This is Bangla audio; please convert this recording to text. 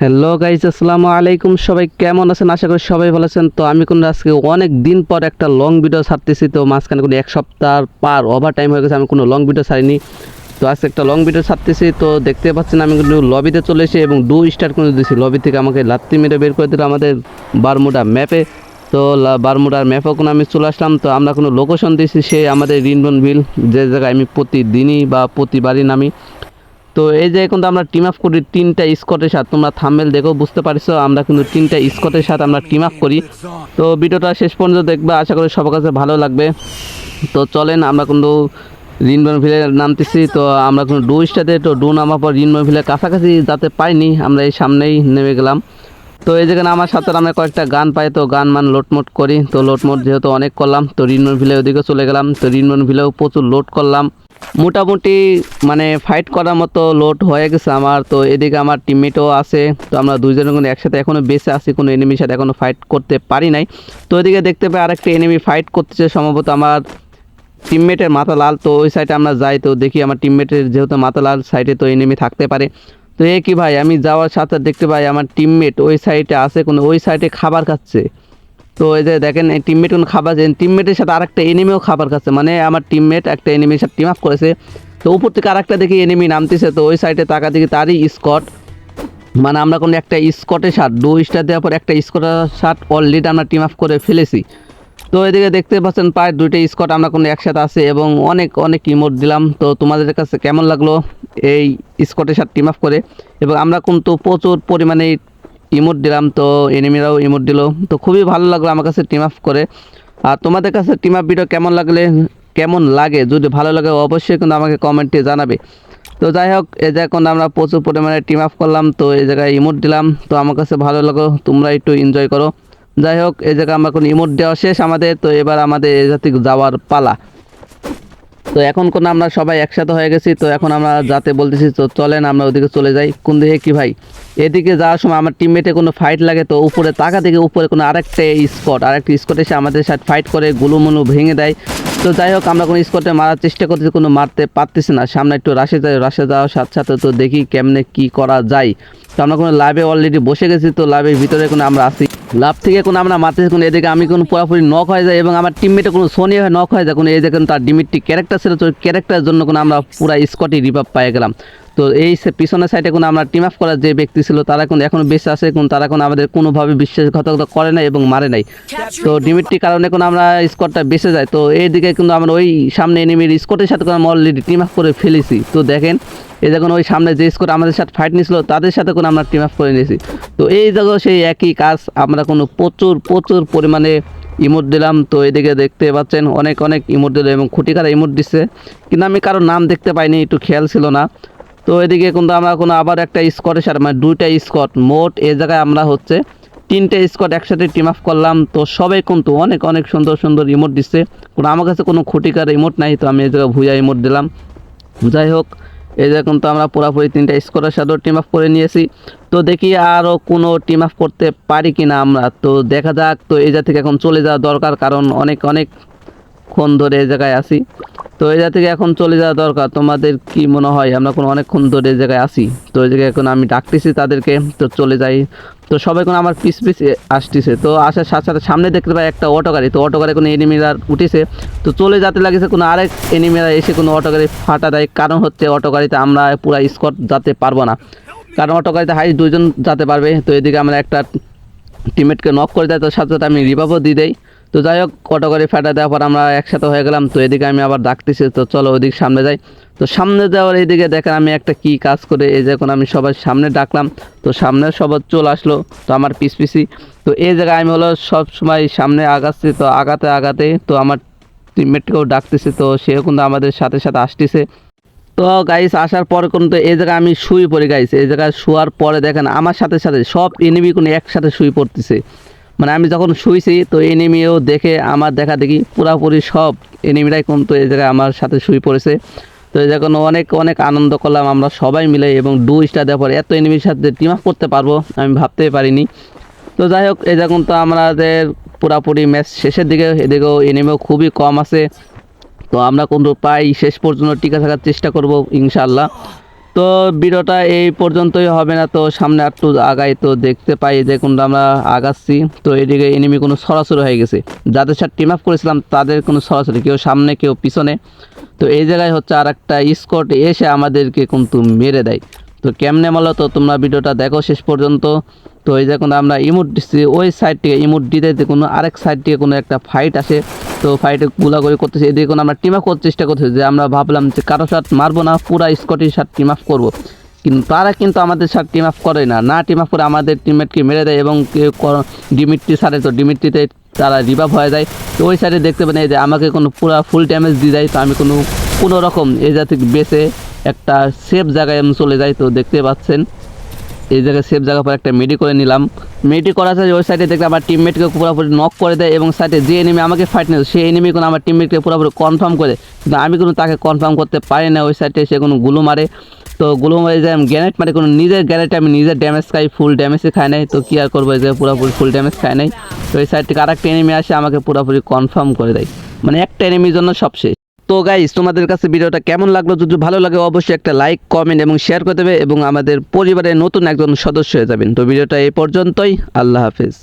হ্যালো গাইজ আসসালামু আলাইকুম। সবাই কেমন আছেন? আশা করি সবাই ভালো আছেন। তো আমি কোনো আজকে অনেক দিন পর একটা লং ভিডিও ছাড়তেছি। তো মাঝখানে কোনো এক সপ্তাহ পার ওভার টাইম হয়ে গেছে, আমি কোনো লং ভিডিও ছাড়িনি। তো আজকে একটা লং ভিডিও ছাড়তেছি। তো দেখতে পাচ্ছেন, আমি কিন্তু লবিতে চলে এসে এবং দু স্টার করে দিয়েছি লবি থেকে আমাকে লাত্তি মেরে বের করে দিল আমাদের বারমুডা ম্যাপে তো বারমুডার ম্যাপও কোনো আমি চলে আসলাম। তো আমরা কোনো লোকেশন দিয়েছি, সে আমাদের রিনবন বিল যে জায়গায় আমি প্রতিদিনই বা প্রতিবারই নামি। তো এই যে কিন্তু আমরা টিম আপ করি, তিনটা স্কটের সাথে, তোমরা থাম্বেল দেখেও বুঝতে পারছ, আমরা কিন্তু তিনটা স্কটের সাথে আমরা টিম আপ করি। তো ভিডিওটা শেষ পর্যন্ত দেখবে, আশা করি সবার কাছে ভালো লাগবে। তো চলেন, আমরা কিন্তু রিনবন ভিলে নামতেছি, তো আমরা কিন্তু ডু স্টাতে তো ডু নামার পর রিনবন ভিলের কাছাকাছি যাতে পাইনি, আমরা এই সামনেই নেমে গেলাম। তো এই জায়গায় আমার সাথে আমরা কয়েকটা গান পাই, তো গান মান লোডমোড করি। তো লোটমোট যেহেতু অনেক করলাম, তো রিনমন ভিলে ওদিকে চলে গেলাম, তো রিনমন ভিলেও প্রচুর লোড করলাম। মোটামুটি মানে ফাইট করার মতো লোড হয়ে গেছে আমার। তো এদিকে আমার টিমমেটও আছে, তো আমরা দুইজনে কোনো একসাথে এখনও বেঁচে আছি, কোনো এনিমির সাথে এখনও ফাইট করতে পারি নাই। তো এদিকে দেখতে পাই আরেকটা এনিমি ফাইট করতেছে, সম্ভবত আমার টিমমেটের মাথা লাল তো ওই সাইডে আমরা যাই, তো দেখি আমার টিমমেটের যেহেতু মাথা লাল সাইডে তো এনিমি থাকতে পারে। তো এ কি ভাই, আমি যাওয়ার সাথে দেখতে পাই আমার টিমমেট ওই সাইডে আছে, কোনো ওই সাইডে খাবার খাচ্ছে। তো এই যে দেখেন, এই টিমমেট কোনো খাবার টিমমেটের সাথে আরেকটা এনিমিও খাবার খাচ্ছে। মানে আমার টিমমেট একটা এনিমির সাথে টিম আপ করেছে। তো উপর থেকে আরেকটা দেখি এনিমি নামতেছে। তো ওই সাইডে তাকা দেখি তারই স্কট মানে আমরা কোনো একটা স্কটের শার্ট দু স্টার দেওয়ার পর একটা স্কটের শার্ট অলরেডি আমরা টিম আপ করে ফেলেছি। তো এদিকে দেখতে পাচ্ছেন প্রায় দুইটা স্কট আমরা কোনো একসাথে আছে এবং অনেক অনেক ইমোট দিলাম। তো তোমাদের কাছে কেমন লাগল এই স্কটের সাথে টিম আপ করে? এবং আমরা কিন্তু প্রচুর পরিমাণে ইমোট দিলাম তো, এনিমিরাও ইমোট দিল। তো খুবই ভালো লাগল আমার কাছে টিম আপ করে। আর তোমাদের কাছে টিম আপ ভিডিও কেমন লাগলে, কেমন লাগে? যদি ভালো লাগে অবশ্যই কিন্তু আমাকে কমেন্টে জানাবে। তো যাই হোক, এই জায়গায় কিন্তু আমরা প্রচুর পরিমাণে টিম আপ করলাম, তো এই জায়গায় ইমোট দিলাম। তো আমার কাছে ভালো লাগল, তোমরা একটু এনজয় করো। যাই হোক, এই জায়গায় আমরা কোনো ইমোট দেওয়া শেষ আমাদের, তো এবার আমাদের এই জাতি যাওয়ার পালা। তো এখন কোন আমরা সবাই একসাথে হয়ে গেছি, তো এখন আমরা যাতে বলতেছি, তো চলেন আমরা ওদিকে চলে যাই। কোন দিকে কি ভাই? এদিকে যাওয়ার সময় আমার টিমমেটে কোনো ফাইট লাগে, তো উপরে তাকা থেকে উপরে কোনো আরেকটা স্পট আরেকটা স্পট এসে আমাদের সাথে ফাইট করে, গুলুমুলু ভেঙে দেয়। তো যাই হোক, আমরা কোনো স্পটে মারার চেষ্টা করতেছি, কোনো মারতে পারতেছি না। সামনে একটু রাশে যাই রাশে যাওয়ার সাথে সাথে তো দেখি কেমনে কি করা যায়। তো আমরা কোনো লাভে অলরেডি বসে গেছি, তো লাভের ভিতরে কোনো আমরা আসি লাভ থেকে কোনো আমরা মারতেছি কোনো এদিকে আমি কোনো পুরোপুরি নক হয়ে যায় এবং আমার টিমমেটে কোনো সোনি হয়ে নক হয়ে যায়, কোনো কোনো তার ডিমিটটি ক্যারেক্টার ছিল, তো ক্যারেক্টারের জন্য কোনো আমরা পুরো স্কটি রিভাব পাই গেলাম। তো এই পিছনের সাইডে কোনো আমরা টিম আপ করার যে ব্যক্তি ছিল, তারা এখনও বেঁচে আছে, কোন তারা কোনো আমাদের কোনোভাবে বিশ্বাসঘাতকতা করে না এবং মারে নাই। তো ডিমিটটির কারণে কোনো আমরা স্কটটা বেঁচে যায়। তো এইদিকে কিন্তু আমরা ওই সামনে এনিমির স্কটের সাথে কোনো আমরা অলরেডি টিম আপ করে ফেলেছি। তো দেখেন এই যখন ওই সামনে যে স্কোর আমাদের সাথে ফাইট নিয়েছিল, তাদের সাথে কোনো আমরা টিম আপ করে নিয়েছি। তো এই জায়গায় সেই একই কাজ, আমরা কোনো প্রচুর প্রচুর পরিমাণে ইমোট দিলাম। তো এদিকে দেখতে পাচ্ছেন, অনেক অনেক ইমোট দিল এবং খুঁটিকারা ইমোট দিচ্ছে। কিন্তু আমি কারোর নাম দেখতে পাইনি, একটু খেয়াল ছিল না। তো এদিকে কিন্তু আমরা কোনো আবার একটা স্কটের সাথে মানে দুইটা স্কট মোট এ জায়গায় আমরা হচ্ছে তিনটে স্কট একসাথে টিম আপ করলাম। তো সবাই কিন্তু অনেক অনেক সুন্দর সুন্দর ইমোট দিচ্ছে। কোনো আমার কাছে কোনো খুঁটিকার ইমোট নাই, তো আমি এই জায়গায় ভুয়া ইমোট দিলাম। যাই হোক এই যে কিন্তু আমরা পুরোপুরি তিনটা স্কোরের সাথেও টিম আপ করে নিয়েছি। তো দেখি আরও কোনো টিম আপ করতে পারি কি না আমরা। তো দেখা যাক, তো এই জায়গা থেকে এখন চলে যাওয়া দরকার, কারণ অনেক অনেক ক্ষণ ধরে এই জায়গায় আসি তো এই জায়গা থেকে এখন চলে যাওয়া দরকার। তোমাদের কি মনে হয়? আমরা কোনো অনেকক্ষণ ধরে এই জায়গায় আসি তো এই জায়গায় এখন আমি ডাকতেছি তাদেরকে। তো চলে যাই। তো সবাই কোনো আমার পিস পিস আসতেছে। তো আসার সাথে সাথে সামনে দেখতে পাই একটা অটো গাড়ি, তো অটো গাড়ি কোনো এনিমিরা উঠেছে। তো চলে যেতে লাগেছে কোনো আরেক এনিমিরা এসে কোনো অটো গাড়ি ফাটা দেয়। কারণ হচ্ছে অটো গাড়িতে আমরা পুরো স্কট যেতে পারব না। কারণ অটো গাড়িতে হাই দুজন যেতে পারবে। তো এদিকে আমরা একটা টিমেটকে নক করে দেয়। তো সাথে সাথে আমি রিভাবও দিয়ে দেই। তো যাই হোক অটো করে ফেটা দেওয়ার পর আমরা একসাথে হয়ে গেলাম। তো এদিকে আমি আবার ডাকতেছি, তো চলো ওদিক সামনে যাই। তো সামনে যাওয়ার এইদিকে দেখেন আমি একটা কি কাজ করে, এই যখন আমি সবার সামনে ডাকলাম। তো সামনে সবার চলে আসলো, তো আমার পিস পিসি তো এই জায়গায় আমি হলো সব সময় সামনে আগাচ্ছি, তো আগাতে আগাতে তো আমার টিমমেটকেও ডাকতেছি, তো সেও কিন্তু আমাদের সাথে সাথে আসতেছে। তো গাইস আসার পরে কিন্তু এই জায়গায় আমি শুয়ে পড়ি গাইস এই জায়গায় শোয়ার পরে দেখেন আমার সাথে সাথে সব এনিমি কোনো একসাথে শুয়ে পড়তেছে। মানে আমি যখন শুয়েছি তো এনিমিও দেখে, আমার দেখা দেখি পুরাপুরি সব এনিমিরাই কিন্তু এই জায়গায় আমার সাথে শুয়ে পড়েছে। তো এই যখন অনেক অনেক আনন্দ করলাম আমরা সবাই মিলে এবং দু স্টার দেওয়ার পরে এত এনিমির সাথে টিম আপ করতে পারব, আমি ভাবতেই পারিনি। তো যাই হোক, এই যখন তো আমাদের পুরাপুরি ম্যাচ শেষের দিকে, এদিকেও এনিমিও খুবই কম আছে। তো আমরা কিন্তু প্রায় শেষ পর্যন্ত টিকে থাকার চেষ্টা করব ইনশাল্লাহ তো ভিডিওটা এই পর্যন্তই হবে না, তো সামনে একটু আগাই, তো দেখতে পাই যে কোনটা আমরা আগাচ্ছি। তো এদিকে এনিমি কোনো সরাসরি হয়ে গেছে। যাদের সাথে টিম আপ করেছিলাম, তাদের কোনো সরাসরি, কেউ সামনে, কেউ পিছনে। তো এই জায়গায় হচ্ছে আর একটা স্কট এসে আমাদেরকে কিন্তু মেরে দেয়। তো কেমনে মালো তো, তোমরা ভিডিওটা দেখো শেষ পর্যন্ত। তো এই যখন আমরা ইমোট ওই সাইড থেকে ইমোট দিতে কোনো আরেক সাইড থেকে কোনো একটা ফাইট আসে। তো ফাইটে গুলাগুলি করতেছি, এদিকে কোনো আমরা টিম আপ করার চেষ্টা করতেছি যে আমরা ভাবলাম যে কারও সাথে মারবো না, পুরা স্কটির সাথে টিম আপ করব। কিন্তু তারা কিন্তু আমাদের সাথে টিম আপ করে না না টিম আপ করে আমাদের টিমমেটকে মেরে দেয় এবং ডিমিট্রি সারে তো ডিমিট্রিতে তারা রিভাব হয়ে যায়। তো ওই সাইডে দেখতে পান এই যে আমাকে কোনো পুরা ফুল ড্যামেজ দিয়ে যায় তো আমি কোনো কোনো রকম জায়গা থেকে বেঁচে একটা সেফ জায়গায় আমি চলে যাই, তো দেখতে পাচ্ছেন। এই জায়গায় সেফ জায়গা পর একটা মেডি করে নিলাম। মেডি করার সাথে ওই সাইডে দেখলে আমার টিমমেটকে পুরোপুরি নক করে দেয় এবং সাইডে যে এনিমি আমাকে ফাইট নেয় সেই এনিমি কোনো আমার টিমমেটকে পুরোপুরি কনফার্ম করে কিন্তু আমি কোনো তাকে কনফার্ম করতে পারি না, ওই সাইডে সে কোনো গুলো মারে। তো গুলো মারে যে গ্যানেট মারে, কোনো নিজের গ্যানেটে আমি নিজের ড্যামেজ খাই ফুল ড্যামেজে খাই নাই। তো কী আর করব যে পুরোপুরি ফুল ড্যামেজ খাই নাই। তো ওই সাইড থেকে আরেকটা এনিমি আসে, আমাকে পুরোপুরি কনফার্ম করে দেয়। মানে একটা এনিমির জন্য সব শেষ। তো গাইজ তোমাদের কাছে ভিডিওটা কেমন লাগল? যদি ভালো লাগে, অবশ্যই একটা লাইক কমেন্ট এবং শেয়ার করে দেবে এবং আমাদের পরিবারের নতুন একজন সদস্য হয়ে যাবেন। তো ভিডিওটা এই পর্যন্তই। আল্লাহ হাফেজ।